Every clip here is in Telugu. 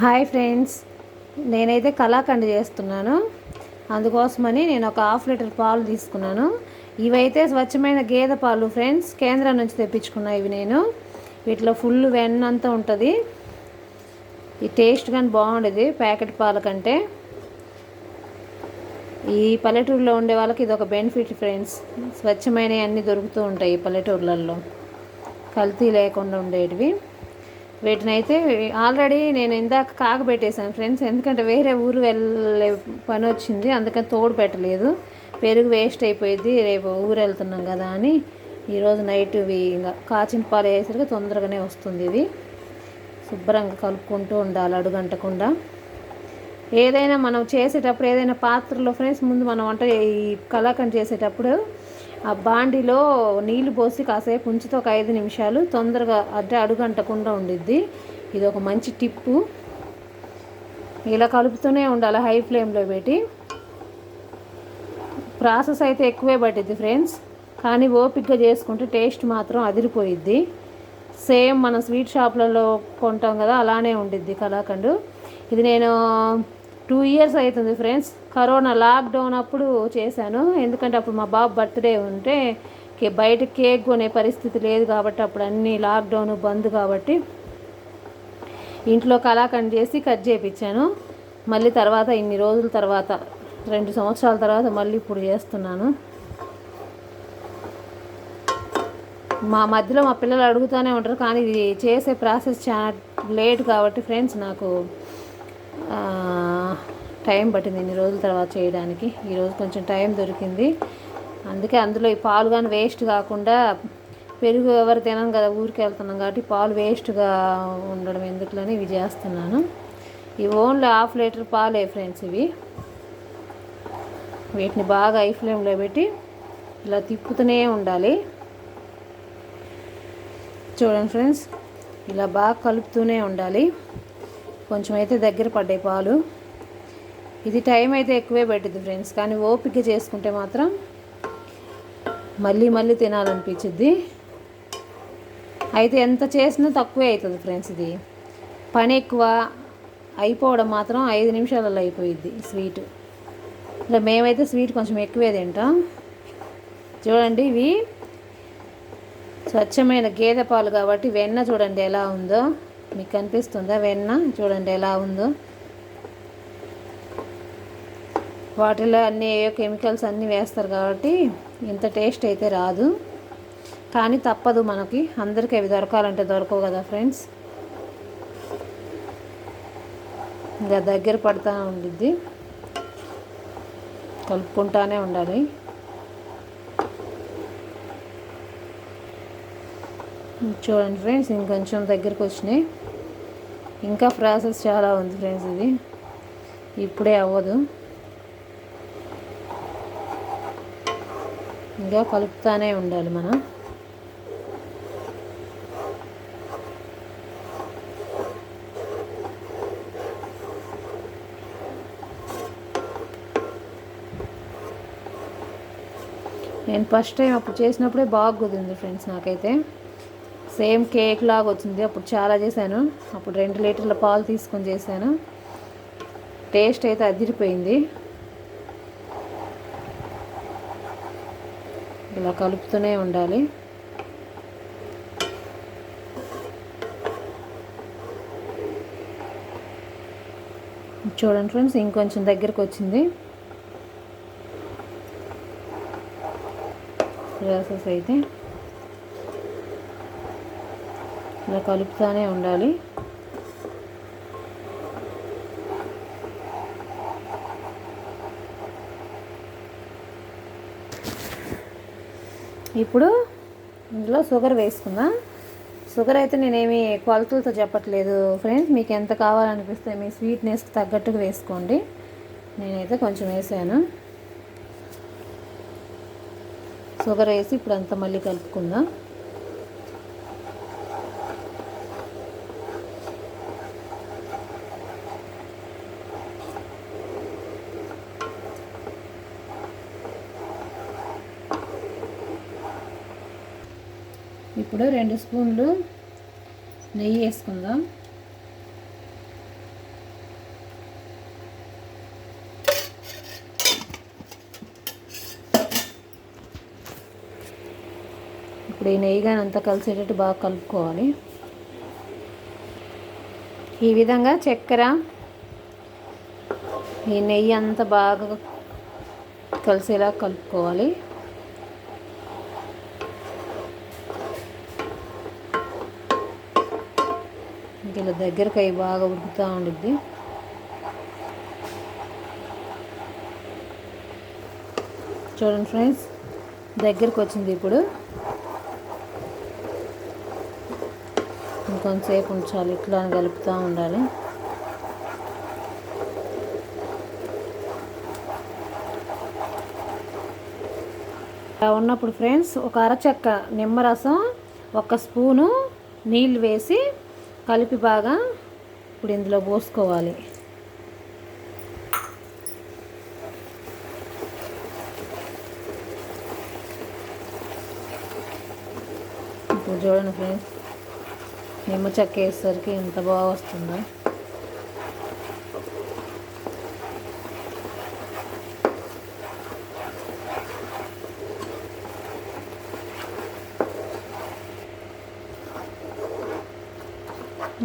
Hi friends. నేనైతే కళాఖండ్ చేస్తున్నాను. అందుకోసమని నేను ఒక హాఫ్ లీటర్ పాలు తీసుకున్నాను. ఇవైతే స్వచ్ఛమైన గేదె పాలు ఫ్రెండ్స్. కేంద్రం నుంచి తెప్పించుకున్నా ఇవి నేను. వీటిలో ఫుల్ వెన్న అంతా ఉంటుంది. ఈ టేస్ట్ కానీ బాగుండేది ప్యాకెట్ పాల కంటే. ఈ పల్లెటూరులో ఉండే వాళ్ళకి ఇది ఒక బెనిఫిట్ ఫ్రెండ్స్. స్వచ్ఛమైనవి అన్నీ దొరుకుతూ ఉంటాయి ఈ పల్లెటూర్లలో. కల్తీ లేకుండా ఉండేటివి. వీటినైతే ఆల్రెడీ నేను ఇందాక కాగబెట్టేశాను ఫ్రెండ్స్ ఎందుకంటే వేరే ఊరు వెళ్ళే పని వచ్చింది అందుకని తోడు పెట్టలేదు. పెరుగు వేస్ట్ అయిపోయింది రేపు ఊరు వెళ్తున్నాం కదా అని ఈరోజు నైట్ ఇవి ఇంకా కాచిన పాలు వేసరికి తొందరగానే వస్తుంది ఇది. శుభ్రంగా కలుపుకుంటూ ఉండాలి అడుగంటకుండా. ఏదైనా మనం చేసేటప్పుడు ఏదైనా పాత్రలో ఫ్రెండ్స్ ముందు మనం వంట ఈ కలాకండ్ చేసేటప్పుడు ఆ బాండిలో నీళ్ళు పోసి కాసేపు ఉంచితే ఒక ఐదు నిమిషాలు. తొందరగా అంటే అడుగంటకుండా ఉండిద్ది. ఇది ఒక మంచి టిప్పు. ఇలా కలుపుతూనే ఉండాలి హై ఫ్లేమ్లో పెట్టి. ప్రాసెస్ అయితే ఎక్కువే పట్టిద్ది ఫ్రెండ్స్. కానీ ఓపిక్గా చేసుకుంటే టేస్ట్ మాత్రం అదిరిపోయిద్ది. సేమ్ మన స్వీట్ షాప్లలో కొంటాం కదా అలానే ఉండిద్ది కలాకండు ఇది నేను టూ ఇయర్స్ అవుతుంది ఫ్రెండ్స్. కరోనా లాక్డౌన్ అప్పుడు చేశాను. ఎందుకంటే అప్పుడు మా బాబు బర్త్డే ఉంటే కే- బయట కేక్ కొనే పరిస్థితి లేదు కాబట్టి అప్పుడు అన్నీ లాక్డౌన్ బంద్ కాబట్టి ఇంట్లో కళాఖండ్ చేసి కట్ చేయించాను మళ్ళీ తర్వాత ఇన్ని రోజుల తర్వాత రెండు సంవత్సరాల తర్వాత మళ్ళీ ఇప్పుడు చేస్తున్నాను. మా మధ్యలో మా పిల్లలు అడుగుతూనే ఉంటారు కానీ ఇది చేసే ప్రాసెస్ చాలా లేట్ కాబట్టి ఫ్రెండ్స్ నాకు టైం పట్టింది ఇన్ని రోజుల తర్వాత చేయడానికి. ఈరోజు కొంచెం టైం దొరికింది. అందుకే అందులో ఈ పాలు కానీ వేస్ట్ కాకుండా పెరుగు ఎవరు తినం కదా ఊరికి వెళ్తున్నాం కాబట్టి పాలు వేస్ట్గా ఉండడం ఎందుకులని ఇవి చేస్తున్నాను. ఈ ఓన్లీ హాఫ్ లీటర్ పాలే ఫ్రెండ్స్ ఇవి. వీటిని బాగా ఐ ఫ్లేమ్లో పెట్టి ఇలా తిప్పుతూనే ఉండాలి. చూడండి ఫ్రెండ్స్ ఇలా బాగా కలుపుతూనే ఉండాలి. కొంచెం అయితే దగ్గర పడ్డాయి పాలు. ఇది టైం అయితే ఎక్కువే పెట్టింది ఫ్రెండ్స్ కానీ ఓపిక చేసుకుంటే మాత్రం మళ్ళీ మళ్ళీ తినాలనిపించింది అయితే ఎంత చేసినా తక్కువే అవుతుంది ఫ్రెండ్స్ ఇది. పని ఎక్కువ అయిపోవడం మాత్రం ఐదు నిమిషాలలో అయిపోయింది స్వీట్ ఇలా మేమైతే స్వీట్ కొంచెం ఎక్కువే తింటాం. చూడండి ఇవి స్వచ్ఛమైన గేదె పాలు కాబట్టి వెన్న చూడండి ఎలా ఉందో. మీకు కనిపిస్తుందా వెన్న? చూడండి ఎలా ఉందో. వాటిలో అన్ని ఏ కెమికల్స్ అన్నీ వేస్తారు కాబట్టి ఇంత టేస్ట్ అయితే రాదు. కానీ తప్పదు మనకి. అందరికీ అవి దొరకాలంటే దొరకవు కదా ఫ్రెండ్స్. ఇంకా దగ్గర పడుతూ ఉండిద్ది. కలుపుకుంటానే ఉండాలి. చూడండి ఫ్రెండ్స్ ఇంకొంచెం దగ్గరకు వచ్చినాయి. ఇంకా ప్రాసెస్ చాలా ఉంది ఫ్రెండ్స్ ఇది. ఇప్పుడే అవ్వదు. ఇంకా కలుపుతానే ఉండాలి మనం. నేను ఫస్ట్ టైం అప్పుడు చేసినప్పుడే బాగా కుదిరింది ఫ్రెండ్స్ నాకైతే. సేమ్ కేక్ లాగా వచ్చింది. అప్పుడు చాలా చేశాను. అప్పుడు రెండు లీటర్ల పాలు తీసుకొని చేశాను. టేస్ట్ అయితే అదిరిపోయింది. ఇలా కలుపుతూనే ఉండాలి. చూడండి ఫ్రెండ్స్ ఇంకొంచెం దగ్గరకు వచ్చింది. ప్రాసెస్ అయితే ఇలా కలుపుతూనే ఉండాలి. ఇప్పుడు ఇందులో షుగర్ వేసుకుందాం. షుగర్ అయితే నేనేమి కొలతలతో చెప్పట్లేదు ఫ్రెండ్స్. మీకు ఎంత కావాలనిపిస్తే మీ స్వీట్నెస్కి తగ్గట్టుగా వేసుకోండి. నేనైతే కొంచెం వేసాను. షుగర్ వేసి ఇప్పుడు అంతా మళ్ళీ కలుపుకుందాం. ఇప్పుడు రెండు స్పూన్లు నెయ్యి వేసుకుందాం. ఇప్పుడు ఈ నెయ్యి కానీ అంతా కలిసేటట్టు బాగా కలుపుకోవాలి. ఈ విధంగా చక్కెర ఈ నెయ్యి అంతా బాగా కలిసేలా కలుపుకోవాలి. ఇలా దగ్గరకు అవి బాగా ఉడుకుతూ ఉండిద్ది. చూడండి ఫ్రెండ్స్ దగ్గరకు వచ్చింది ఇప్పుడు. ఇంకొంతసేపు ఉంచాలి ఇట్లా అని కలుపుతూ ఉండాలి. అలా ఉన్నప్పుడు ఫ్రెండ్స్ ఒక అరచక్క నిమ్మరసం ఒక స్పూను నీళ్ళు వేసి కలిపి బాగా ఇప్పుడు ఇందులో పోసుకోవాలి. ఇప్పుడు చూడండి ఫ్రెండ్స్ నిమ్మ చెక్క వేసేసరికి ఎంత బాగా వస్తుందో.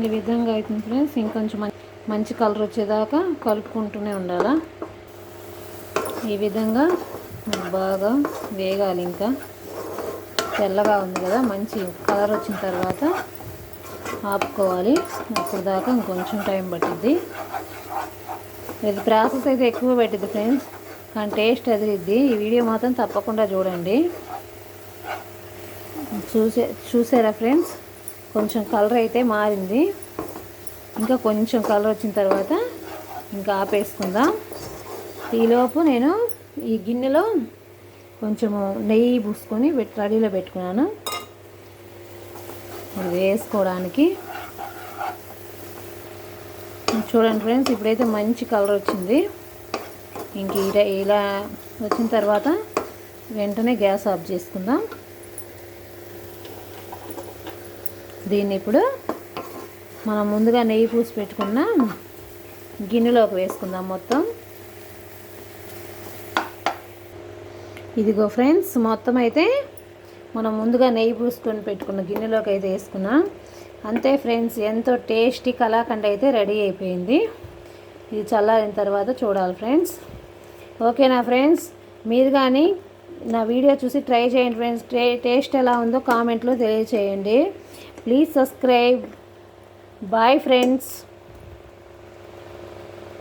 ఈ విధంగా అవుతుంది ఫ్రెండ్స్. ఇంకొంచెం మంచి కలర్ వచ్చేదాకా కలుపుకుంటూనే ఉండాలా? ఈ విధంగా బాగా వేగాలి ఇంకా. తెల్లగా ఉంది కదా మంచి కలర్ వచ్చిన తర్వాత ఆపుకోవాలి. అప్పుడు దాకా ఇంకొంచెం టైం పట్టిద్ది. ఇది ప్రాసెస్ అయితే ఎక్కువ పెట్టిద్ది ఫ్రెండ్స్ కానీ టేస్ట్ అదిరిద్ది. ఈ వీడియో మాత్రం తప్పకుండా చూడండి. చూసే చూసారా ఫ్రెండ్స్? కొంచెం కలర్ అయితే మారింది. ఇంకా కొంచెం కలర్ వచ్చిన తర్వాత ఇంకా ఆపేసుకుందాం. ఈలోపు నేను ఈ గిన్నెలో కొంచెము నెయ్యి పూసుకొని రెడీలో పెట్టుకున్నాను. వేసుకోవడానికి. చూడండి ఫ్రెండ్స్ ఇప్పుడైతే మంచి కలర్ వచ్చింది. ఇంక ఇలా ఇలా వచ్చిన తర్వాత వెంటనే గ్యాస్ ఆఫ్ చేసుకుందాం. దీన్ని ఇప్పుడు మనం ముందుగా నెయ్యి పూసి పెట్టుకున్న గిన్నెలోకి వేసుకుందాం మొత్తం. ఇదిగో ఫ్రెండ్స్ మొత్తం అయితే మనం ముందుగా నెయ్యి పూసుకొని పెట్టుకున్న గిన్నెలోకి అయితే వేసుకున్నాం. అంతే ఫ్రెండ్స్ ఎంతో టేస్టీ కలాకండ అయితే రెడీ అయిపోయింది. ఇది చల్లారిన తర్వాత చూడాలి ఫ్రెండ్స్. ఓకేనా ఫ్రెండ్స్? మీరు కానీ నా వీడియో చూసి ట్రై చేయండి ఫ్రెండ్స్. టేస్ట్ ఎలా ఉందో కామెంట్లో తెలియచేయండి. Please subscribe bye friends